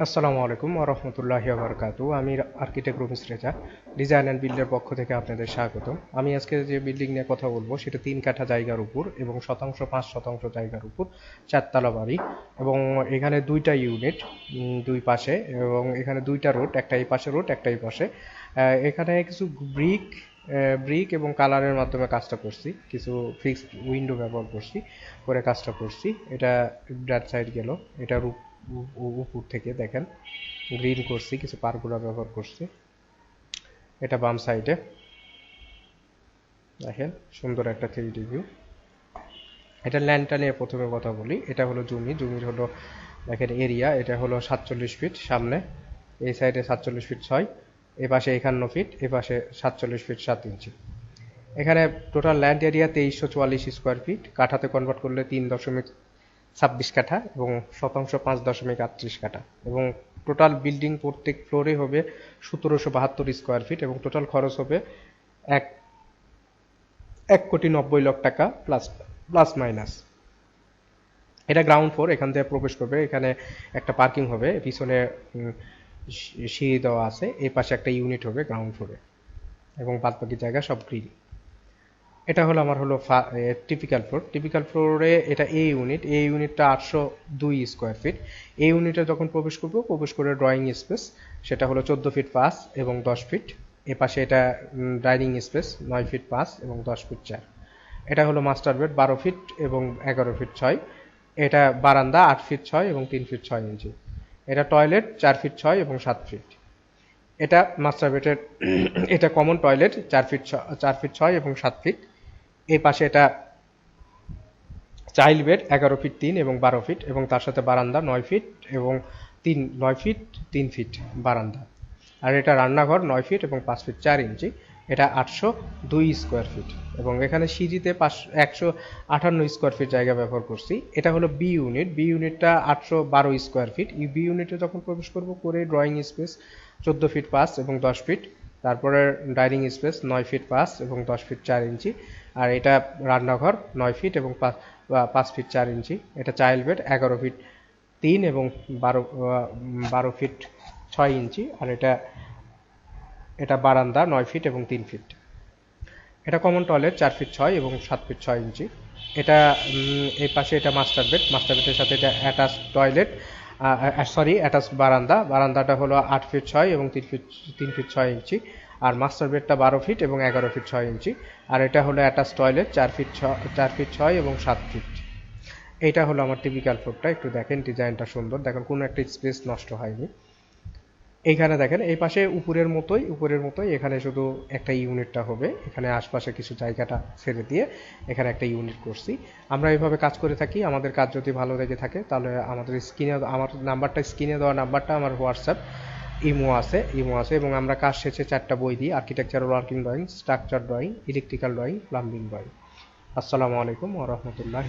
আসসালামু আলাইকুম রহমতুল্লাহি বারকাতু আমি architect Rumis Reza design and বিল্ডের পক্ষ থেকে আপনাদের স্বাগত আমি আজকে যে বিল্ডিং নিয়ে কথা বলব, সেটা তিন কাঠা জায়গার উপর এবং শতাংশ পাঁচ শতাংশ জায়গার উপর চারতলা বাড়ি এবং এখানে দুইটা ইউনিট দুই পাশে এবং এখানে দুইটা রোড, একটা এই পাশে রোড, একটা এই পাশে। এখানে কিছু ব্রিক ব্রিক এবং কালারের মাধ্যমে কাজটা করছি। কিছু ফিক্সড উইন্ডো ব্যবহার করছি, করে কাজটা করছি। এটা ডাট সাইড গেল, এটা রূপ উপর থেকে দেখেন। গ্রিন করছি, কিছু পারগুলা ব্যবহার করছি। এটা বাম সাইডে। দেখেন, সুন্দর একটা থ্রি ডি ভিউ। এটা ল্যান্ডটা নিয়ে প্রথমে কথা বলি। এটা হলো জমি। জমির হলো, দেখেন, এরিয়া। এটা হলো সাতচল্লিশ ফিট সামনে। এই সাইডে সাতচল্লিশ ফিট ছয়। এ পাশে একান্ন ফিট, এ পাশে সাতচল্লিশ ফিট সাত ইঞ্চি। এখানে টোটাল ল্যান্ড এরিয়া তেইশশো চুয়াল্লিশ স্কোয়ার ফিট। কাঠাতে কনভার্ট করলে তিন দশমিক ছাব্বিশ কাঠা এবং শতাংশ পাঁচ দশমিক আটত্রিশ কাঠা। এবং টোটাল বিল্ডিং প্রত্যেক ফ্লোরে হবে সতেরোশো বাহাত্তর স্কোয়ার ফিট এবং টোটাল খরচ হবে এক এক কোটি নব্বই লক্ষ টাকা প্লাস প্লাস মাইনাস এটা গ্রাউন্ড ফ্লোর এখান থেকে প্রবেশ করবে। এখানে একটা পার্কিং হবে, পিছনে সিঁড়ি দেওয়া আছে। এই পাশে একটা ইউনিট হবে গ্রাউন্ড ফ্লোরে এবং বাদ বাকি জায়গা সব গ্রিন এটা হলো আমার হলো টিপিক্যাল ফ্লোর টিপিক্যাল ফ্লোরে এটা এ ইউনিট এই ইউনিটটা আটশো দুই স্কোয়ার ফিট এই ইউনিটে যখন প্রবেশ করব, প্রবেশ করে ড্রয়িং স্পেস সেটা হলো চোদ্দ ফিট পাঁচ এবং দশ ফিট এ পাশে এটা ডাইনিং স্পেস নয় ফিট পাঁচ এবং দশ ফিট চার। এটা হলো মাস্টার বেড বারো ফিট এবং এগারো ফিট ছয়। এটা বারান্দা, আট ফিট ছয় এবং তিন ফিট ছয় ইঞ্চি এটা টয়লেট চার ফিট ছয় এবং সাত ফিট এটা মাস্টার বেডের এটা কমন টয়লেট চার ফিট চার ফিট ছয় এবং সাত ফিট এই পাশে এটা চাইল্ড বেড এগারো ফিট তিন এবং বারো ফিট এবং তার সাথে বারান্দা নয় ফিট এবং তিন, নয় ফিট তিন ফিট বারান্দা। আর এটা রান্নাঘর নয় ফিট এবং পাঁচ ফিট চার ইঞ্চি। এটা আটশো দুই স্কোয়ার ফিট এবং এখানে সিজিতে পাঁচ একশো আটান্ন স্কোয়ার ফিট জায়গা ব্যবহার করছি। এটা হলো বি ইউনিট বি ইউনিটটা আটশো বারো স্কোয়ার ফিট এই বি ইউনিটে যখন প্রবেশ করব, করে ড্রয়িং স্পেস চোদ্দ ফিট পাঁচ এবং দশ ফিট তারপরে ডাইনিং স্পেস নয় ফিট পাঁচ এবং দশ ফিট চার ইঞ্চি, আর এটা রান্নাঘর নয় ফিট এবং পাঁচ ফিট চার ইঞ্চি। এটা চাইল্ড বেড এগারো ফিট তিন এবং বারো বারো ফিট ছয় ইঞ্চি, আর এটা এটা বারান্দা নয় ফিট এবং তিন ফিট এটা কমন টয়লেট চার ফিট ছয় এবং সাত ফিট ছয় ইঞ্চি। এটা এই পাশে এটা মাস্টার বেড মাস্টার বেডের সাথে এটা অ্যাটাচ টয়লেট সরি অ্যাটাচ বারান্দা। বারান্দাটা হলো আট ফিট ছয় এবং তিন ফিট তিন ফিট ছয় ইঞ্চি। আর মাস্টার বেডটা বারো ফিট এবং এগারো ফিট ছয় ইঞ্চি। আর এটা হলো অ্যাটাচ টয়লেট চার ফিট ছ চার ফিট ছয় এবং সাত ফিট এইটা হলো আমার টিপিক্যাল ফ্লোরটা একটু দেখেন ডিজাইনটা সুন্দর। দেখেন, কোনো একটা স্পেস নষ্ট হয়নি। এইখানে দেখেন, এই পাশে উপরের মতোই উপরের মতোই, এখানে শুধু একটা ইউনিটটা হবে। এখানে আশপাশে কিছু জায়গাটা ছেড়ে দিয়ে এখানে একটা ইউনিট করছি। আমরা এইভাবে কাজ করে থাকি, আমাদের কাজ যদি ভালো লেগে থাকে, তাহলে আমাদের স্ক্রিনে, আমার নাম্বারটা, স্ক্রিনে দেওয়া নাম্বারটা আমার হোয়াটসঅ্যাপ ইমো আছে ইমো আছে, এবং আমরা কাজ শেষে চারটা বই দিই architecture working drawing structure drawing electrical drawing plumbing drawing আসসালামু আলাইকুম ওরহমতুল্লাহ